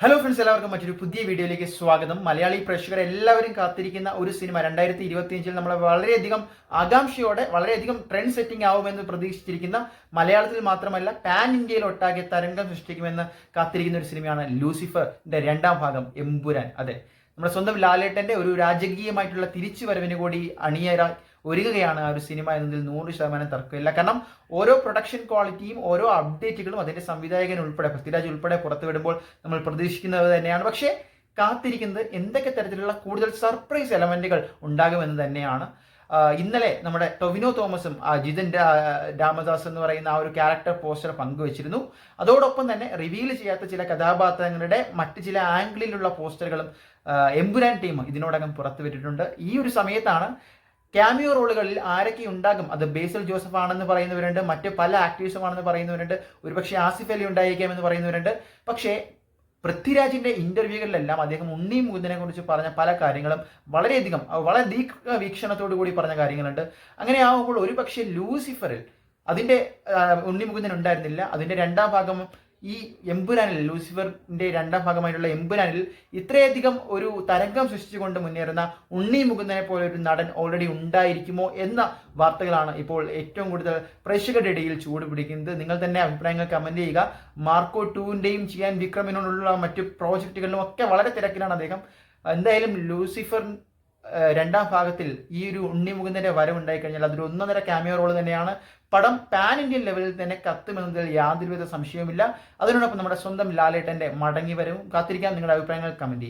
Hello friends എല്ലാവർക്കും മറ്റൊരു പുതിയ വീഡിയോയിലേക്ക് സ്വാഗതം. മലയാളി പ്രേക്ഷകർ എല്ലാവരും കാത്തിരിക്കുന്ന ഒരു സിനിമ രണ്ടായിരത്തി ഇരുപത്തി അഞ്ചിൽ നമ്മളെ വളരെയധികം ആകാംക്ഷയോടെ വളരെയധികം ട്രെൻഡ് സെറ്റിംഗ് ആവുമെന്ന് പ്രതീക്ഷിച്ചിരിക്കുന്ന മലയാളത്തിൽ മാത്രമല്ല പാൻ ഇന്ത്യയിൽ ഒട്ടാകെ തരംഗം സൃഷ്ടിക്കുമെന്ന് കാത്തിരിക്കുന്ന ഒരു സിനിമയാണ് ലൂസിഫറിന്റെ രണ്ടാം ഭാഗം എമ്പുരാൻ. അതെ നമ്മുടെ സ്വന്തം ലാലേട്ടന്റെ ഒരു രാജകീയമായിട്ടുള്ള തിരിച്ചുവരവിന് കൂടി അണിയറ ഒരുങ്ങുകയാണ് ആ ഒരു സിനിമ എന്നതിൽ നൂറ് ശതമാനം തർക്കമില്ല. കാരണം ഓരോ പ്രൊഡക്ഷൻ ക്വാളിറ്റിയും ഓരോ അപ്ഡേറ്റുകളും അതിന്റെ സംവിധായകൻ ഉൾപ്പെടെ പൃഥ്വിരാജ് ഉൾപ്പെടെ പുറത്തുവിടുമ്പോൾ നമ്മൾ പ്രതീക്ഷിക്കുന്നത് തന്നെയാണ്. പക്ഷേ കാത്തിരിക്കുന്നത് എന്തൊക്കെ തരത്തിലുള്ള കൂടുതൽ സർപ്രൈസ് എലമെന്റുകൾ ഉണ്ടാകുമെന്ന് തന്നെയാണ്. ഇന്നലെ നമ്മുടെ ടൊവിനോ തോമസും ജിതൻ രാമദാസ് എന്ന് പറയുന്ന ആ ഒരു ക്യാരക്ടർ പോസ്റ്റർ പങ്കുവച്ചിരുന്നു. അതോടൊപ്പം തന്നെ റിവീൽ ചെയ്യാത്ത ചില കഥാപാത്രങ്ങളുടെ മറ്റ് ചില ആംഗിളിലുള്ള പോസ്റ്ററുകളും എമ്പുരാൻ ടീം ഇതിനോടകം പുറത്തുവിട്ടിട്ടുണ്ട് ഈ ഒരു സമയത്താണ് ക്യാമിയോ റോളുകളിൽ ആരൊക്കെ ഉണ്ടാകും? അത് ബേസിൽ ജോസഫ് ആണെന്ന് പറയുന്നവരുണ്ട് മറ്റ് പല ആക്ടേഴ്സും ആണെന്ന് പറയുന്നവരുണ്ട് ഒരുപക്ഷെ ആസിഫ് അലി ഉണ്ടായിരിക്കാം എന്ന് പറയുന്നവരുണ്ട്. പക്ഷേ പൃഥ്വിരാജിന്റെ ഇന്റർവ്യൂകളിലെല്ലാം അദ്ദേഹം ഉണ്ണി മുകുന്ദനെ കുറിച്ച് പറഞ്ഞ പല കാര്യങ്ങളും വളരെയധികം വളരെ ദീർഘ വീക്ഷണത്തോടു കൂടി പറഞ്ഞ കാര്യങ്ങളുണ്ട്. അങ്ങനെ ആവുമ്പോൾ ഒരുപക്ഷെ ലൂസിഫറിൽ അതിന്റെ ഉണ്ണി മുകുന്ദൻ ഉണ്ടായിരുന്നില്ല. അതിന്റെ രണ്ടാം ഭാഗം ഈ എമ്പുരാനിൽ ലൂസിഫറിന്റെ രണ്ടാം ഭാഗമായിട്ടുള്ള എമ്പുരാനിൽ ഇത്രയധികം ഒരു തരംഗം സൃഷ്ടിച്ചുകൊണ്ട് മുന്നേറുന്ന ഉണ്ണി മുകുന്ദനെ പോലെ ഒരു നടൻ ഓൾറെഡി ഉണ്ടായിരിക്കുമോ എന്ന വാർത്തകളാണ് ഇപ്പോൾ ഏറ്റവും കൂടുതൽ പ്രേക്ഷകരുടെ ഇടയിൽ ചൂട് പിടിക്കുന്നത്. നിങ്ങൾ തന്നെ അഭിപ്രായങ്ങൾ കമന്റ് ചെയ്യുക. മാർക്കോ ടൂവിന്റെയും ചെയ്യാൻ വിക്രമിനോടുള്ള മറ്റു പ്രോജക്റ്റുകളിലും ഒക്കെ വളരെ തിരക്കിലാണ് അദ്ദേഹം. എന്തായാലും ലൂസിഫർ രണ്ടാം ഭാഗത്തിൽ ഈ ഒരു ഉണ്ണി മുകുന്ദന്റെ വരവുണ്ടായി കഴിഞ്ഞാൽ അതൊരു ഒന്നൊന്നര ക്യാമിയോ റോൾ തന്നെയാണ്. പടം പാൻ ഇന്ത്യൻ ലെവലിൽ തന്നെ കത്തുമെന്നതിൽ യാതൊരുവിധ സംശയവുമില്ല. അതിനോടൊപ്പം നമ്മുടെ സ്വന്തം ലാലേട്ടന്റെ മടങ്ങി വരവും കാത്തിരിക്കാൻ നിങ്ങളുടെ അഭിപ്രായങ്ങൾ കമന്റ് ചെയ്യും